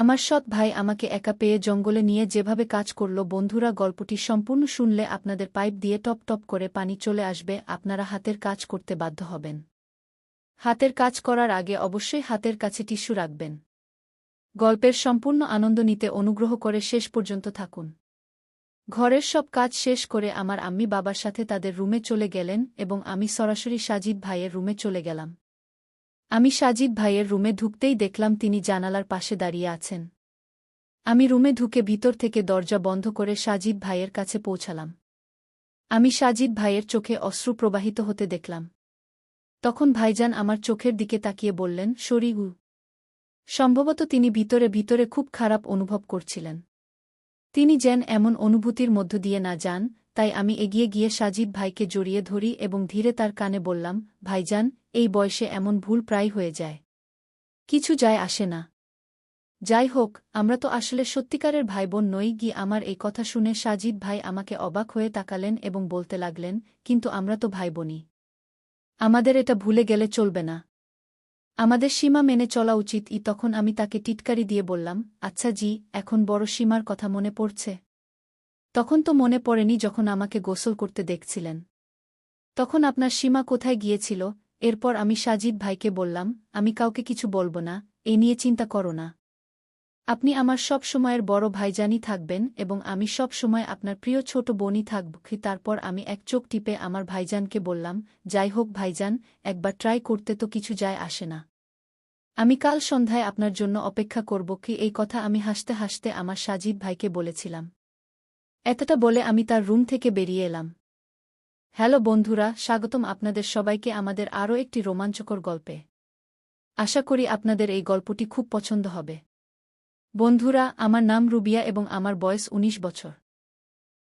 আমার সৎ ভাই আমাকে একা পেয়ে জঙ্গলে নিয়ে যেভাবে কাজ করল, বন্ধুরা, গল্পটি সম্পূর্ণ শুনলে আপনাদের পাইপ দিয়ে টপ টপ করে পানি চলে আসবে, আপনারা হাতের কাজ করতে বাধ্য হবেন। হাতের কাজ করার আগে অবশ্যই হাতের কাছে টিস্যু রাখবেন। গল্পের সম্পূর্ণ আনন্দ নিতে অনুগ্রহ করে শেষ পর্যন্ত থাকুন। ঘরের সব কাজ শেষ করে আমার আম্মি বাবার সাথে তাদের রুমে চলে গেলেন এবং আমি সরাসরি সাজিদ ভাইয়ের রুমে চলে গেলাম। আমি সাজিদ ভাইয়ের রুমে ঢুকতেই দেখলাম তিনি জানালার পাশে দাঁড়িয়ে আছেন। আমি রুমে ঢুকে ভিতর থেকে দরজা বন্ধ করে সাজিদ ভাইয়ের কাছে পৌঁছালাম। আমি সাজিদ ভাইয়ের চোখে অশ্রু প্রবাহিত হতে দেখলাম। তখন ভাইজান আমার চোখের দিকে তাকিয়ে বললেন, শরিগু। সম্ভবত তিনি ভিতরে ভিতরে খুব খারাপ অনুভব করছিলেন। তিনি যেন এমন অনুভূতির মধ্য দিয়ে না যান তাই আমি এগিয়ে গিয়ে সাজিদ ভাইকে জড়িয়ে ধরি এবং ধীরে তার কানে বললাম, ভাইজান, এই বয়সে এমন ভুল প্রায় হয়ে যায়। কিছু যায় আসে না। যাই হোক, আমরা তো আসলে সত্যিকারের ভাইবোন নই গি আমার এই কথা শুনে সাজিদ ভাই আমাকে অবাক হয়ে তাকালেন এবং বলতে লাগলেন, কিন্তু আমরা তো ভাইবোনই। আমাদের এটা ভুলে গেলে চলবে না। আমাদের সীমা মেনে চলা উচিত। ই তখন আমি তাকে টিটকারি দিয়ে বললাম আচ্ছা জি, এখন বড় সীমার কথা মনে পড়ছে? তখন তো মনে পড়েনি যখন আমাকে গোসল করতে দেখছিলেন। তখন আপনার সীমা কোথায় গিয়েছিল, এরপর আমি সাজিদ ভাইকে বললাম, আমি কাউকে কিছু বলব না, এ নিয়ে চিন্তা করো না। আপনি আমার সব সময়ের বড় ভাইজানই থাকবেন এবং আমি সব সময় আপনার প্রিয় ছোট বোনই থাকব। কি তারপর আমি এক চোখ টিপে আমার ভাইজানকে বললাম, যাই হোক ভাইজান, একবার ট্রাই করতে তো কিছু যায় আসে না। আমি কাল সন্ধ্যায় আপনার জন্য অপেক্ষা করব কি? এই কথা আমি হাসতে হাসতে আমার সাজিদ ভাইকে বলেছিলাম। এতটা বলে আমি তার রুম থেকে বেরিয়ে এলাম। হ্যালো বন্ধুরা, স্বাগতম আপনাদের সবাইকে আমাদের আরও একটি রোমাঞ্চকর গল্পে। আশা করি আপনাদের এই গল্পটি খুব পছন্দ হবে। বন্ধুরা, আমার নাম রুবিয়া এবং আমার বয়স ১৯ বছর।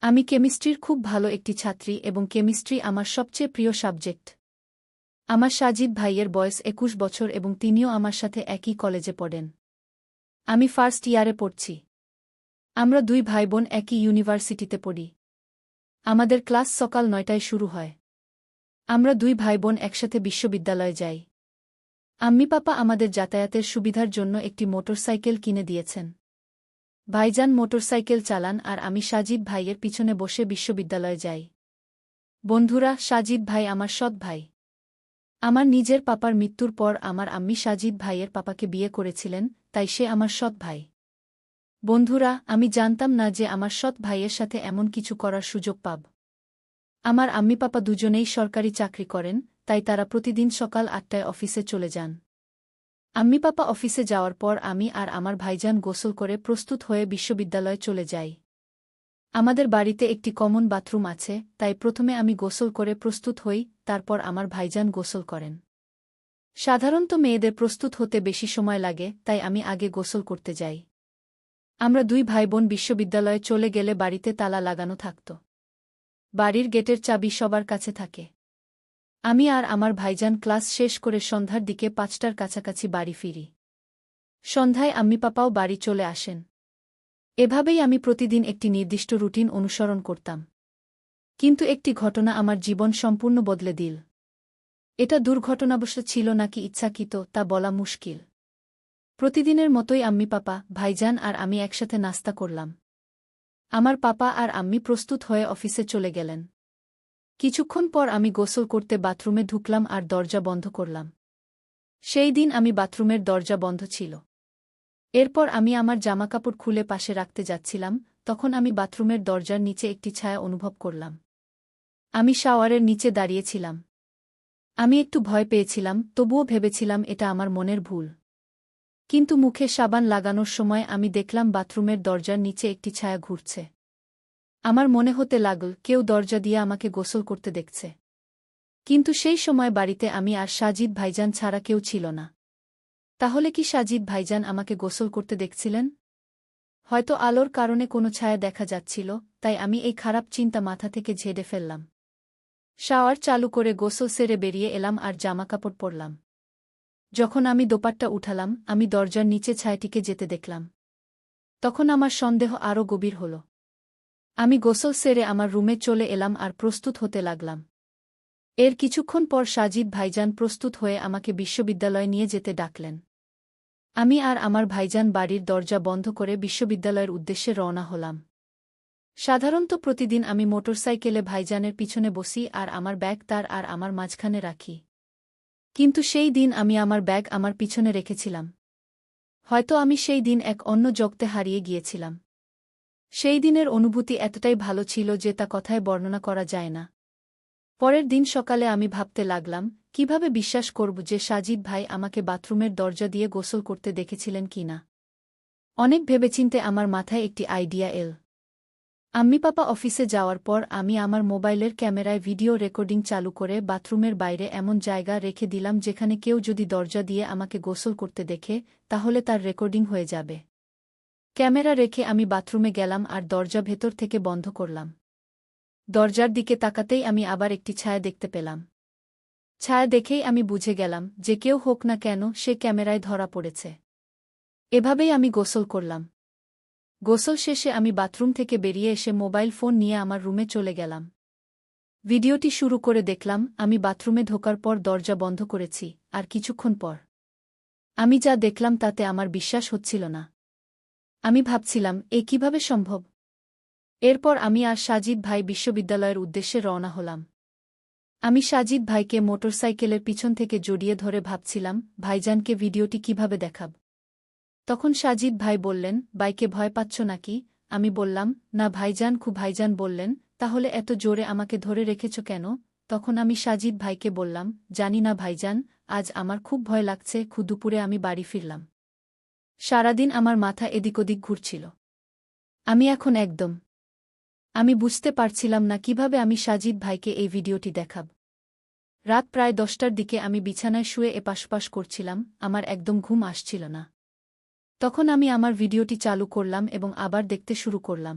আমি কেমিস্ট্রির খুব ভালো একটি ছাত্রী এবং কেমিস্ট্রি আমার সবচেয়ে প্রিয় সাবজেক্ট। আমার সাজিদ ভাইয়ের বয়স একুশ বছর এবং তিনিও আমার সাথে একই কলেজে পড়েন। আমি ফার্স্ট ইয়ারে পড়ছি। আমরা দুই ভাই বোন একই ইউনিভার্সিটিতে পড়ি। আমাদের ক্লাস সকাল নয়টায় শুরু হয়। আমরা দুই ভাইবোন একসাথে বিশ্ববিদ্যালয়ে যাই। আম্মি পাপা আমাদের যাতায়াতের সুবিধার জন্য একটি মোটরসাইকেল কিনে দিয়েছেন। ভাইজান মোটরসাইকেল চালান আর আমি সাজিদ ভাইয়ের পিছনে বসে বিশ্ববিদ্যালয়ে যাই। বন্ধুরা, সাজিদ ভাই আমার সৎ ভাই। আমার নিজের পাপার মৃত্যুর পর আমার আম্মি সাজিদ ভাইয়ের পাপাকে বিয়ে করেছিলেন, তাই সে আমার সৎ ভাই। বন্ধুরা, আমি জানতাম না যে আমার সৎ ভাইয়ের সাথে এমন কিছু করার সুযোগ পাব। আমার আম্মি পাপা দুজনেই সরকারি চাকরি করেন, তাই তারা প্রতিদিন সকাল আটটায় অফিসে চলে যান। আম্মি পাপা অফিসে যাওয়ার পর আমি আর আমার ভাইজান গোসল করে প্রস্তুত হয়ে বিশ্ববিদ্যালয়ে চলে যাই। আমাদের বাড়িতে একটি কমন বাথরুম আছে, তাই প্রথমে আমি গোসল করে প্রস্তুত হই, তারপর আমার ভাইজান গোসল করেন। সাধারণত মেয়েদের প্রস্তুত হতে বেশি সময় লাগে, তাই আমি আগে গোসল করতে যাই। আমরা দুই ভাই বোন বিশ্ববিদ্যালয়ে চলে গেলে বাড়িতে তালা লাগানো থাকত। বাড়ির গেটের চাবি সবার কাছে থাকে। আমি আর আমার ভাইজান ক্লাস শেষ করে সন্ধ্যার দিকে পাঁচটার কাছাকাছি বাড়ি ফিরি। সন্ধ্যায় আম্মি পাপাও বাড়ি চলে আসেন। এভাবেই আমি প্রতিদিন একটি নির্দিষ্ট রুটিন অনুসরণ করতাম। কিন্তু একটি ঘটনা আমার জীবন সম্পূর্ণ বদলে দিল। এটা দুর্ঘটনাবশ্য ছিল নাকি ইচ্ছাকৃত তা বলা মুশকিল। প্রতিদিনের মতোই আম্মি পাপা, ভাইজান আর আমি একসাথে নাস্তা করলাম। আমার পাপা আর আম্মি প্রস্তুত হয়ে অফিসে চলে গেলেন। কিছুক্ষণ পর আমি গোসল করতে বাথরুমে ঢুকলাম আর দরজা বন্ধ করলাম। সেই দিন আমি বাথরুমের দরজা বন্ধ ছিল। এরপর আমি আমার জামাকাপড় খুলে পাশে রাখতে যাচ্ছিলাম, তখন আমি বাথরুমের দরজার নিচে একটি ছায়া অনুভব করলাম। আমি শাওয়ারের নিচে দাঁড়িয়েছিলাম। আমি একটু ভয় পেয়েছিলাম, তবুও ভেবেছিলাম এটা আমার মনের ভুল। কিন্তু মুখে সাবান লাগানোর সময় আমি দেখলাম বাথরুমের দরজার নিচে একটি ছায়া ঘুরছে। আমার মনে হতে লাগল, কেউ দরজা দিয়ে আমাকে গোসল করতে দেখছে। কিন্তু সেই সময় বাড়িতে আমি আর সাজিদ ভাইজান ছাড়া কেউ ছিল না। তাহলে কি সাজিদ ভাইজান আমাকে গোসল করতে দেখছিলেন? হয়তো আলোর কারণে কোনো ছায়া দেখা যাচ্ছিল, তাই আমি এই খারাপ চিন্তা মাথা থেকে ঝেড়ে ফেললাম। শাওয়ার চালু করে গোসল সেরে বেরিয়ে এলাম আর জামাকাপড় পরলাম। যখন আমি দোপাট্টা উঠালাম, আমি দরজার নিচে ছায়াটিকে যেতে দেখলাম। তখন আমার সন্দেহ আরও গভীর হল। আমি গোসল সেরে আমার রুমে চলে এলাম আর প্রস্তুত হতে লাগলাম। এর কিছুক্ষণ পর সাজিদ ভাইজান প্রস্তুত হয়ে আমাকে বিশ্ববিদ্যালয়ে নিয়ে যেতে ডাকলেন। আমি আর আমার ভাইজান বাড়ির দরজা বন্ধ করে বিশ্ববিদ্যালয়ের উদ্দেশ্যে রওনা হলাম। সাধারণত প্রতিদিন আমি মোটরসাইকেলে ভাইজানের পিছনে বসি আর আমার ব্যাগ তার আর আমার মাঝখানে রাখি। কিন্তু সেই দিন আমি আমার ব্যাগ আমার পিছনে রেখেছিলাম। হয়তো আমি সেই দিন এক অন্য জগতে হারিয়ে গিয়েছিলাম। সেই দিনের অনুভূতি এতটাই ভালো ছিল যে তা কথায় বর্ণনা করা যায় না। পরের দিন সকালে আমি ভাবতে লাগলাম, কীভাবে বিশ্বাস করব যে সাজিদ ভাই আমাকে বাথরুমের দরজা দিয়ে গোসল করতে দেখেছিলেন কিনা? অনেক ভেবেচিন্তে আমার মাথায় একটি আইডিয়া এল। আম্মি পাপা অফিসে যাওয়ার পর আমি আমার মোবাইলের ক্যামেরায় ভিডিও রেকর্ডিং চালু করে বাথরুমের বাইরে এমন জায়গা রেখে দিলাম যেখানে কেউ যদি দরজা দিয়ে আমাকে গোসল করতে দেখে, তাহলে তার রেকর্ডিং হয়ে যাবে। ক্যামেরা রেখে আমি বাথরুমে গেলাম আর দরজা ভেতর থেকে বন্ধ করলাম। দরজার দিকে তাকাতেই আমি আবার একটি ছায়া দেখতে পেলাম। ছায়া দেখেই আমি বুঝে গেলাম যে কেউ হোক না কেন সে ক্যামেরায় ধরা পড়েছে। এভাবেই আমি গোসল করলাম। গোসল শেষে আমি বাথরুম থেকে বেরিয়ে এসে মোবাইল ফোন নিয়ে আমার রুমে চলে গেলাম। ভিডিওটি শুরু করে দেখলাম, আমি বাথরুমে ঢোকার পর দরজা বন্ধ করেছি, আর কিছুক্ষণ পর। আমি যা দেখলাম তাতে আমার বিশ্বাস হচ্ছিল না। আমি ভাবছিলাম, এ কীভাবে সম্ভব? এরপর আমি আর সাজিদ ভাই বিশ্ববিদ্যালয়ের উদ্দেশ্যে রওনা হলাম। আমি সাজিদ ভাইকে মোটরসাইকেলের পিছন থেকে জড়িয়ে ধরে ভাবছিলাম, ভাইজানকে ভিডিওটি কীভাবে দেখাব? তখন সাজিদ ভাই বললেন, বাইকে ভয় পাচ্ছ নাকি? আমি বললাম, না ভাইজান, খুব ভাইজান বললেন, তাহলে এত জোরে আমাকে ধরে রেখেছ কেন? তখন আমি সাজিদ ভাইকে বললাম, জানি না ভাইজান, আজ আমার খুব ভয় লাগছে, খুদুপুরে আমি বাড়ি ফিরলাম। সারাদিন আমার মাথা এদিক ওদিক ঘুরছিল। আমি এখন একদম। আমি বুঝতে পারছিলাম না কীভাবে আমি সাজিদ ভাইকে এই ভিডিওটি দেখাব। রাত প্রায় দশটার দিকে আমি বিছানায় শুয়ে এপাশপাশ করছিলাম, আমার একদম ঘুম আসছিল না। তখন আমি আমার ভিডিওটি চালু করলাম এবং আবার দেখতে শুরু করলাম।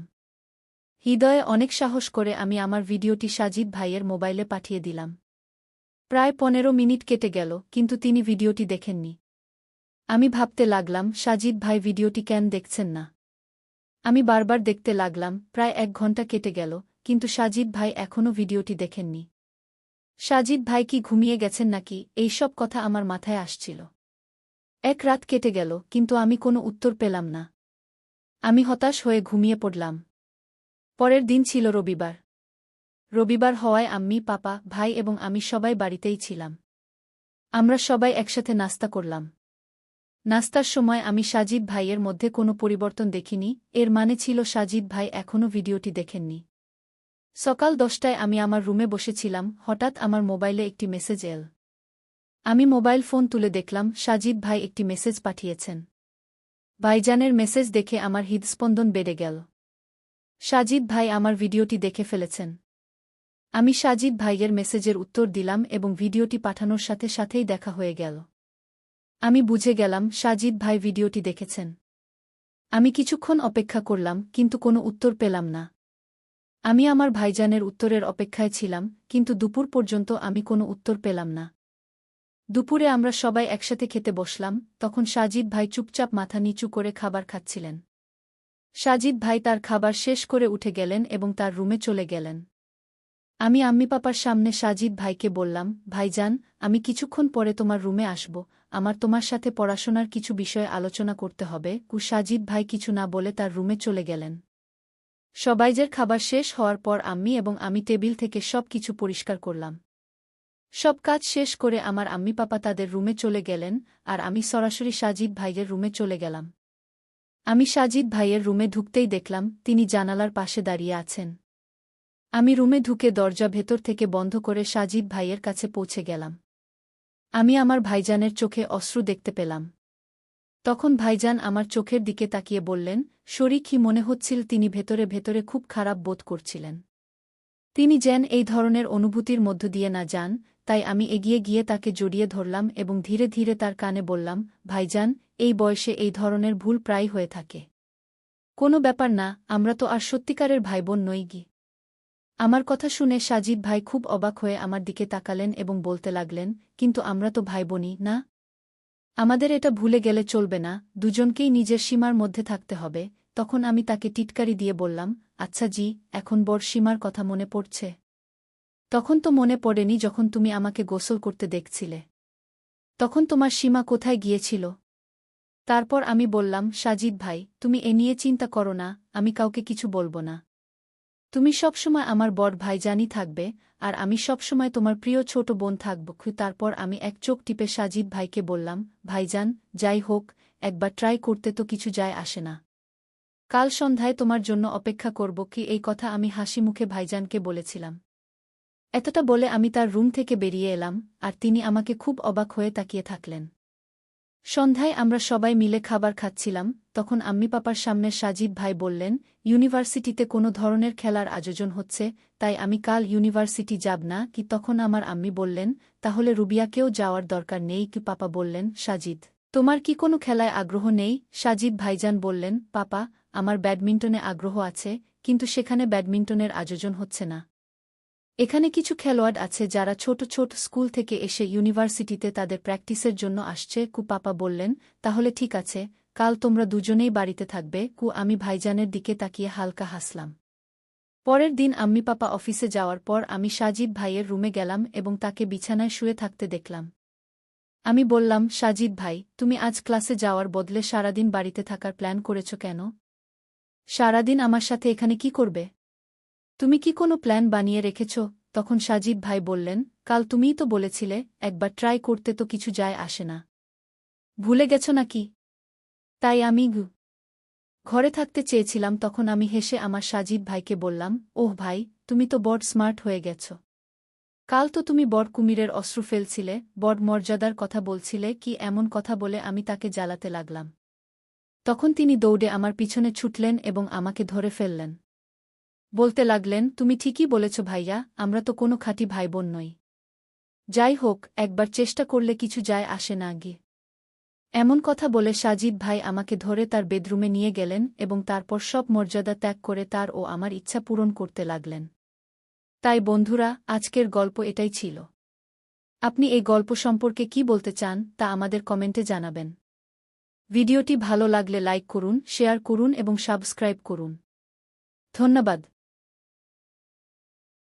হৃদয়ে অনেক সাহস করে আমি আমার ভিডিওটি সাজিদ ভাইয়ের মোবাইলে পাঠিয়ে দিলাম। প্রায় পনেরো মিনিট কেটে গেল, কিন্তু তিনি ভিডিওটি দেখেননি। আমি ভাবতে লাগলাম, সাজিদ ভাই ভিডিওটি কেন দেখছেন না? আমি বারবার দেখতে লাগলাম, প্রায় এক ঘণ্টা কেটে গেল, কিন্তু সাজিদ ভাই এখনও ভিডিওটি দেখেননি। সাজিদ ভাই কি ঘুমিয়ে গেছেন নাকি? এই সব কথা আমার মাথায় আসছিল। এক রাত কেটে গেল, কিন্তু আমি কোনো উত্তর পেলাম না। আমি হতাশ হয়ে ঘুমিয়ে পড়লাম। পরের দিন ছিল রবিবার। রবিবার হওয়ায় আম্মি, পাপা, ভাই এবং আমি সবাই বাড়িতেই ছিলাম। আমরা সবাই একসাথে নাস্তা করলাম। নাস্তার সময় আমি সাজিদ ভাইয়ের মধ্যে কোনো পরিবর্তন দেখিনি, এর মানে ছিল সাজিদ ভাই এখনও ভিডিওটি দেখেননি। সকাল দশটায় আমি আমার রুমে বসেছিলাম, হঠাৎ আমার মোবাইলে একটি মেসেজ এল। আমি মোবাইল ফোন তুলে দেখলাম, সাজিদ ভাই একটি মেসেজ পাঠিয়েছেন। ভাইজানের মেসেজ দেখে আমার হৃদস্পন্দন বেড়ে গেল। সাজিদ ভাই আমার ভিডিওটি দেখে ফেলেছেন। আমি সাজিদ ভাইয়ের মেসেজের উত্তর দিলাম এবং ভিডিওটি পাঠানোর সাথে সাথেই দেখা হয়ে গেল। আমি বুঝে গেলাম, সাজিদ ভাই ভিডিওটি দেখেছেন। আমি কিছুক্ষণ অপেক্ষা করলাম, কিন্তু কোনো উত্তর পেলাম না। আমি আমার ভাইজানের উত্তরের অপেক্ষায় ছিলাম, কিন্তু দুপুর পর্যন্ত আমি কোনো উত্তর পেলাম না। দুপুরে আমরা সবাই একসাথে খেতে বসলাম, তখন সাজিদ ভাই চুপচাপ মাথা নিচু করে খাবার খাচ্ছিলেন। সাজিদ ভাই তার খাবার শেষ করে উঠে গেলেন এবং তার রুমে চলে গেলেন। আমি আম্মি পাপার সামনে সাজিদ ভাইকে বললাম, ভাইজান, আমি কিছুক্ষণ পরে তোমার রুমে আসব, আমার তোমার সাথে পড়াশোনার কিছু বিষয়ে আলোচনা করতে হবে। কু সাজিদ ভাই কিছু না বলে তার রুমে চলে গেলেন। সবাইজের খাবার শেষ হওয়ার পর আম্মি এবং আমি টেবিল থেকে সব কিছু পরিষ্কার করলাম। সব কাজ শেষ করে আমার আম্মি পাপা তাদের রুমে চলে গেলেন, আর আমি সরাসরি সাজিদ ভাইয়ের রুমে চলে গেলাম। আমি সাজিদ ভাইয়ের রুমে ঢুকতেই দেখলাম, তিনি জানালার পাশে দাঁড়িয়ে আছেন। আমি রুমে ঢুকে দরজা ভেতর থেকে বন্ধ করে সাজিদ ভাইয়ের কাছে পৌঁছে গেলাম। আমি আমার ভাইজানের চোখে অশ্রু দেখতে পেলাম। তখন ভাইজান আমার চোখের দিকে তাকিয়ে বললেন শরিকই মনে হচ্ছিল তিনি ভেতরে ভেতরে খুব খারাপ বোধ করছিলেন? তিনি যেন এই ধরনের অনুভূতির মধ্য দিয়ে না যান তাই আমি এগিয়ে গিয়ে তাকে জড়িয়ে ধরলাম এবং ধীরে ধীরে তার কানে বললাম, ভাইজান, এই বয়সে এই ধরনের ভুল প্রায় হয়ে থাকে। কোনো ব্যাপার না, আমরা তো আর সত্যিকারের ভাইবোন নই গি। আমার কথা শুনে সাজিদ ভাই খুব অবাক হয়ে আমার দিকে তাকালেন এবং বলতে লাগলেন, কিন্তু আমরা তো ভাইবোনই, না? আমাদের এটা ভুলে গেলে চলবে না, দুজনকেই নিজের সীমার মধ্যে থাকতে হবে। তখন আমি তাকে টিটকারি দিয়ে বললাম আচ্ছা জি, এখন বড় সীমার কথা মনে পড়ছে। তখন তো মনে পড়েনি যখন তুমি আমাকে গোসল করতে দেখছিলে। তখন তোমার সীমা কোথায় গিয়েছিল? তারপর আমি বললাম, সাজিদ ভাই, তুমি এ নিয়ে চিন্তা করো না, আমি কাউকে কিছু বলব না। তুমি সবসময় আমার বড় ভাইজানই থাকবে, আর আমি সবসময় তোমার প্রিয় ছোট বোন থাকব। তারপর আমি এক চোখ টিপে সাজিদ ভাইকে বললাম, ভাইজান, যাই হোক, একবার ট্রাই করতে তো কিছু যায় আসে না। কাল সন্ধ্যায় তোমার জন্য অপেক্ষা করব কি এই কথা আমি হাসি মুখে ভাইজানকে বলেছিলাম। এতটা বলে আমি তার রুম থেকে বেরিয়ে এলাম, আর তিনি আমাকে খুব অবাক হয়ে তাকিয়ে থাকলেন। সন্ধ্যায় আমরা সবাই মিলে খাবার খাচ্ছিলাম, তখন আম্মি পাপার সামনে সাজিদ ভাই বললেন, ইউনিভার্সিটিতে কোনো ধরনের খেলার আয়োজন হচ্ছে, তাই আমি কাল ইউনিভার্সিটি যাব না, কি তখন আমার আম্মি বললেন, তাহলে রুবিয়াকেও যাওয়ার দরকার নেই, কি পাপা বললেন, সাজিদ। তোমার কি কোনো খেলায় আগ্রহ নেই? সাজিদ ভাইজান বললেন, পাপা, আমার ব্যাডমিন্টনে আগ্রহ আছে, কিন্তু সেখানে ব্যাডমিন্টনের আয়োজন হচ্ছে না। এখানে কিছু খেলোয়াড় আছে যারা ছোট ছোট স্কুল থেকে এসে ইউনিভার্সিটিতে তাদের প্র্যাকটিসের জন্য আসছে। কু পাপা বললেন, তাহলে ঠিক আছে, কাল তোমরা দুজনেই বাড়িতে থাকবে। কু আমি ভাইজানের দিকে তাকিয়ে হালকা হাসলাম। পরের দিন আম্মি পাপা অফিসে যাওয়ার পর আমি সাজিদ ভাইয়ের রুমে গেলাম এবং তাকে বিছানায় শুয়ে থাকতে দেখলাম। আমি বললাম, সাজিদ ভাই, তুমি আজ ক্লাসে যাওয়ার বদলে সারাদিন বাড়িতে থাকার প্ল্যান করেছ কেন? সারাদিন আমার সাথে এখানে কি করবে? তুমি কি কোনো প্ল্যান বানিয়ে রেখেছ? তখন সাজিব ভাই বললেন, কাল তুমিই তো বলেছিলে, একবার ট্রাই করতে তো কিছু যায় আসে না। ভুলে গেছ নাকি? তাই আমি গু। ঘরে থাকতে চেয়েছিলাম, তখন আমি হেসে আমার সাজিব ভাইকে বললাম, ওহ ভাই, তুমি তো বড় স্মার্ট হয়ে গেছ। কাল তো তুমি বড় কুমিরের অশ্রু ফেলছিলে, বড় মর্যাদার কথা বলছিলে, কি এমন কথা বলে আমি তাকে জ্বালাতে লাগলাম। তখন তিনি দৌড়ে আমার পিছনে ছুটলেন এবং আমাকে ধরে ফেললেন। বলতে লাগলেন, তুমি ঠিকই বলেছ ভাইয়া, আমরা তো কোনো খাঁটি ভাই বোন নই। যাই হোক, একবার চেষ্টা করলে কিছু যায় আসে না গিয়ে এমন কথা বলে সাজিদ ভাই আমাকে ধরে তার বেডরুমে নিয়ে গেলেন এবং তারপর সব মর্যাদা ত্যাগ করে তার ও আমার ইচ্ছা পূরণ করতে লাগলেন। তাই বন্ধুরা, আজকের গল্প এটাই ছিল। আপনি এই গল্প সম্পর্কে কি বলতে চান, তা আমাদের কমেন্টে জানাবেন। ভিডিওটি ভালো লাগলে লাইক করুন, শেয়ার করুন এবং সাবস্ক্রাইব করুন। ধন্যবাদ।